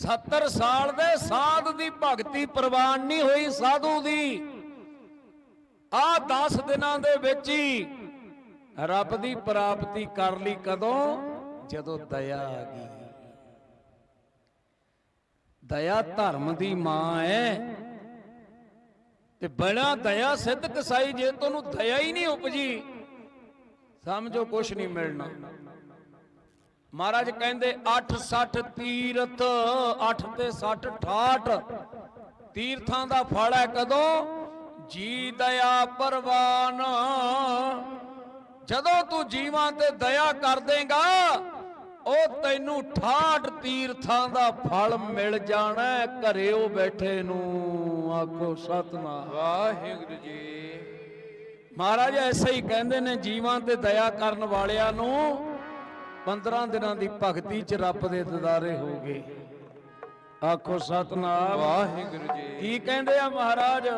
70 ਸਾਲ ਦੇ ਸਾਧ ਦੀ ਭਗਤੀ ਪ੍ਰਵਾਨ ਨਹੀਂ ਹੋਈ ਸਾਧੂ ਦੀ। ਆ 10 ਦਿਨਾਂ ਦੇ ਵਿੱਚ ਹੀ ਰੱਬ ਦੀ ਪ੍ਰਾਪਤੀ ਕਰ ਲਈ ਕਦੋਂ? ਜਦੋਂ ਦਇਆ ਆ ਗਈ। ਦਇਆ ਧਰਮ ਦੀ ਮਾਂ ਹੈ ਤੇ ਬੜਾ ਦਇਆ ਸਿੱਧ ਕਸਾਈ ਜੇ ਤੁਹਾਨੂੰ ਦਇਆ ਹੀ ਨਹੀਂ ਉਪਜੀ, ਸਮਝੋ ਕੁਛ ਨਹੀਂ ਮਿਲਣਾ। ਮਹਾਰਾਜ ਕਹਿੰਦੇ 8 60 ਤੀਰਥ 8 ਤੇ 60 68 ਤੀਰਥਾਂ ਦਾ ਫਲ ਹੈ ਕਦੋਂ? ਜੀ ਦਇਆ ਪਰਵਾਨ ਜਦੋਂ ਤੂੰ ਜੀਵਾਂ ਤੇ ਦਇਆ ਕਰ ਦੇਗਾ ਉਹ ਤੈਨੂੰ 68 ਤੀਰਥਾਂ ਦਾ ਫਲ ਮਿਲ ਜਾਣਾ ਹੈ, ਘਰੇ ਉਹ ਬੈਠੇ ਨੂੰ। ਆਖੋ ਸਤਨਾਮ। ਵਾਹਿਗੁਰੂ ਜੀ। ਮਹਾਰਾਜ ਐਸੇ ਹੀ ਕਹਿੰਦੇ ਨੇ ਜੀਵਾਂ ਤੇ ਦਇਆ ਕਰਨ ਵਾਲਿਆਂ ਨੂੰ 15 ਦਿਨਾਂ ਦੀ ਭਗਤੀ ਚ ਰੱਬ ਦੇ ਦਿਦਾਰੇ ਹੋ ਗਏ। ਆਖੋ ਸਤਨਾਮ। ਵਾਹਿਗੁਰੂ ਜੀ। ਕੀ ਕਹਿੰਦੇ ਆ ਮਹਾਰਾਜ?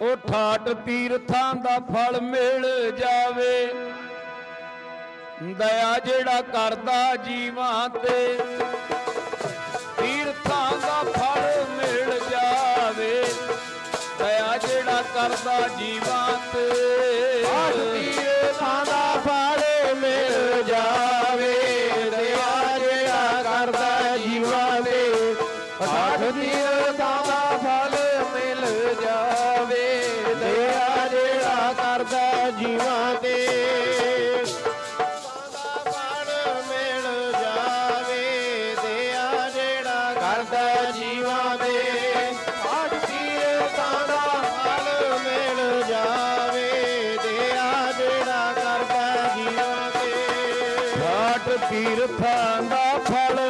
ਉਹ ਠਾਟ ਤੀਰਥਾਂ ਦਾ ਫਲ ਮਿਲ ਜਾਵੇ। ਦਇਆ ਜਿਹੜਾ ਕਰਦਾ ਜੀਵਾਂ ਤੇ ਤੀਰਥਾਂ ਦਾ ਫਲ ਮਿਲ ਜਾਵੇ। ਦਇਆ ਜਿਹੜਾ ਕਰਦਾ ਜੀਵਾਂ ਤੇ। ਸਾਠ ਦਾ ਫਲ ਮਿਲ ਜਾਵੇ। ਦਇਆ ਜਿਹੜਾ ਕਰਦਾ ਜੀਵਾਂ ਤੇ। ਮਿਲ ਜਾਵੇ। ਦਇਆ ਜਿਹੜਾ ਕਰਦਾ ਜੀਵਾਂ ਦੇ ਸਾਠ ਤੀਰਥਾਂ ਦਾ ਫਲ ਮਿਲ ਜਾਵੇ। ਦਿਆ ਜਿਹੜਾ ਕਰਦਾ ਜੀਵਾਂ ਦੇ ਤੇ। ਪੀਰ ਤੀਰਥਾਂ ਦਾ ਫਲ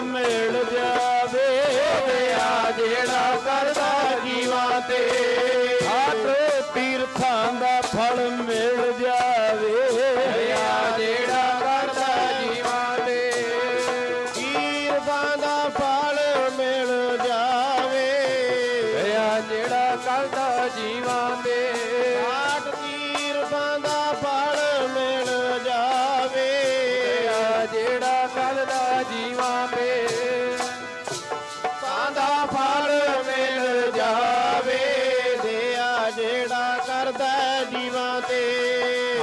ਜਿਹੜਾ ਕਰਦਾ ਜੀਵਾਂ ਤੇ। ਠਾਟ ਤੀਰਥਾਂ ਦਾ ਫਲ ਮਿਲ ਜਾਵੇ। ਜਿਹੜਾ ਕਰਦਾ ਜੀਵਾਂ ਤੇ। ਤੀਰਥਾਂ ਦਾ ਫਲ ਮਿਲ ਜਾਵੇ। ਜਿਹੜਾ ਕਰਦਾ ਜੀਵਾਂ ਤੇ। ਸਾਠ ਤੀਰਥਾਂ ਦਾ ਫਲ ਮਿਲ ਜਾਵੇ। ਜਿਹੜਾ ਕਰਦਾ ਜੀਵਾਂ জগতে